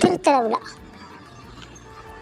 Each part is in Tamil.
திருத்தல விழா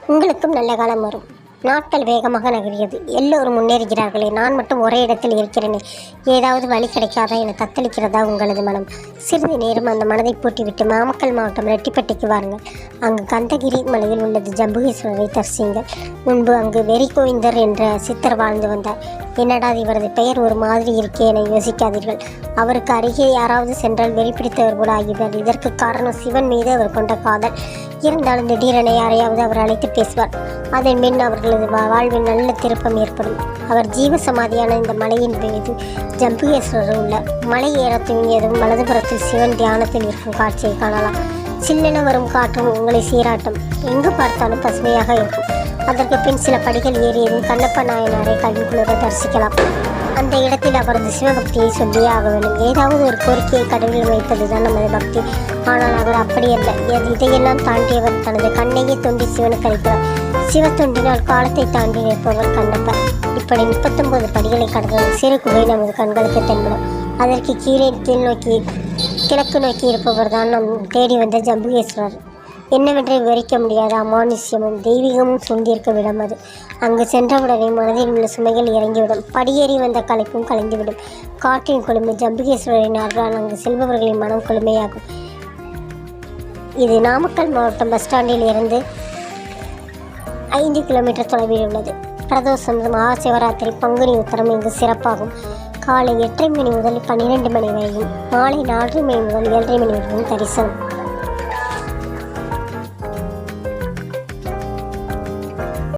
உங்களுக்கும் நல்ல காலம் வரும். நாட்கள் வேகமாக நகர்கிறது. எல்லோரும் முன்னேறுகிறார்களே நான் மட்டும் ஒரே இடத்தில் இருக்கிறேனே. ஏதாவது வழி கிடைக்காதா என தத்தளிக்கிறதா உங்களது மனம். சிறிது நேரம் அந்த மனதை பூட்டிவிட்டு நாமக்கல் மாவட்டம் ரெட்டிப்பட்டிக்கு வாருங்கள். அங்கு கந்தகிரி மலையில் உள்ளது ஜம்புகேஸ்வரரை தரிசியுங்கள். முன்பு அங்கு வெறி கோவிந்தர் என்ற சித்தர் வாழ்ந்து வந்தார். என்னடா இவரது பெயர் ஒரு மாதிரி இருக்கே என யோசிக்காதீர்கள். அவருக்கு அருகே யாராவது சென்றால் வெறி பிடித்தவர் போல இதற்கு காரணம் சிவன் மீது அவர் கொண்ட காதல். இருந்தாலும் திடீரென யாரையாவது அவர் அழைத்து பேசுவார். அதன் பின் அவர்களது வா- வாழ்வில் நல்ல திருப்பம் ஏற்படும். அவர் ஜீவ சமாதியான இந்த மலையின் மீது ஜம்புகேஸ்வரர் உள்ளார் மலை ஏற துவங்கியதும் வலதுபுறத்தில் சிவன் தியானத்தில் இருக்கும் காட்சியை காணலாம். சில்லென வரும் காற்றும் உங்களை சீராட்டும். எங்கு பார்த்தாலும் பசுமையாக இருக்கும். அதற்கு பின் சில படிகள் ஏறியதும் கண்ணப்ப நாயனாரை கண்குளிர தரிசிக்கலாம். அந்த இடத்தில் அவரது சிவபக்தியை சொல்லியே ஆக வேண்டும். ஏதாவது ஒரு கோரிக்கையை கடவுளில் வைப்பதுதான் நமது பக்தி. ஆனால் அவர் அப்படியல்ல எது- இதையெல்லாம் தாண்டியவர் தனது கண்ணையே தொண்டி சிவனுக்கு அளிக்கிறார். சிவத்தொண்டினால் காலத்தை தாண்டி நிற்பவர் கண்ணப்ப. இப்படி முப்பத்தொன்பது படிகளை கடந்த சிறு குகை நமது கண்களுக்கு தென்படும். அதற்கு கீழே கீழ் நோக்கி கிழக்கு நோக்கி இருப்பவர் தான் நம் தேடி வந்த ஜம்புகேஸ்வரர். என்னவென்று விவரிக்க முடியாத அமானுஷ்யமும் தெய்வீகமும் சூழ்ந்திருக்க விடம் அது. அங்கு சென்றவுடனே மனதில் உள்ள சுமைகள் இறங்கிவிடும். படியேறி வந்த கலைப்பும் கலைந்துவிடும் காற்றின் குளுமை ஜம்புகேஸ்வரரின் அருளால் அங்கு செல்பவர்களின் மனம் கொழுமையாகும். இது நாமக்கல் மாவட்டம் பஸ் ஸ்டாண்டில் இருந்து ஐந்து கிலோமீட்டர் தொலைவில் உள்ளது. பிரதோஷம் மகாசிவராத்திரி பங்குனி உத்தரம் இங்கு சிறப்பாகும். காலை எட்டரை மணி முதல் பன்னிரெண்டு மணி வரையும் மாலை நாலரை மணி முதல் ஏழரை மணி வரையும் தரிசனம்.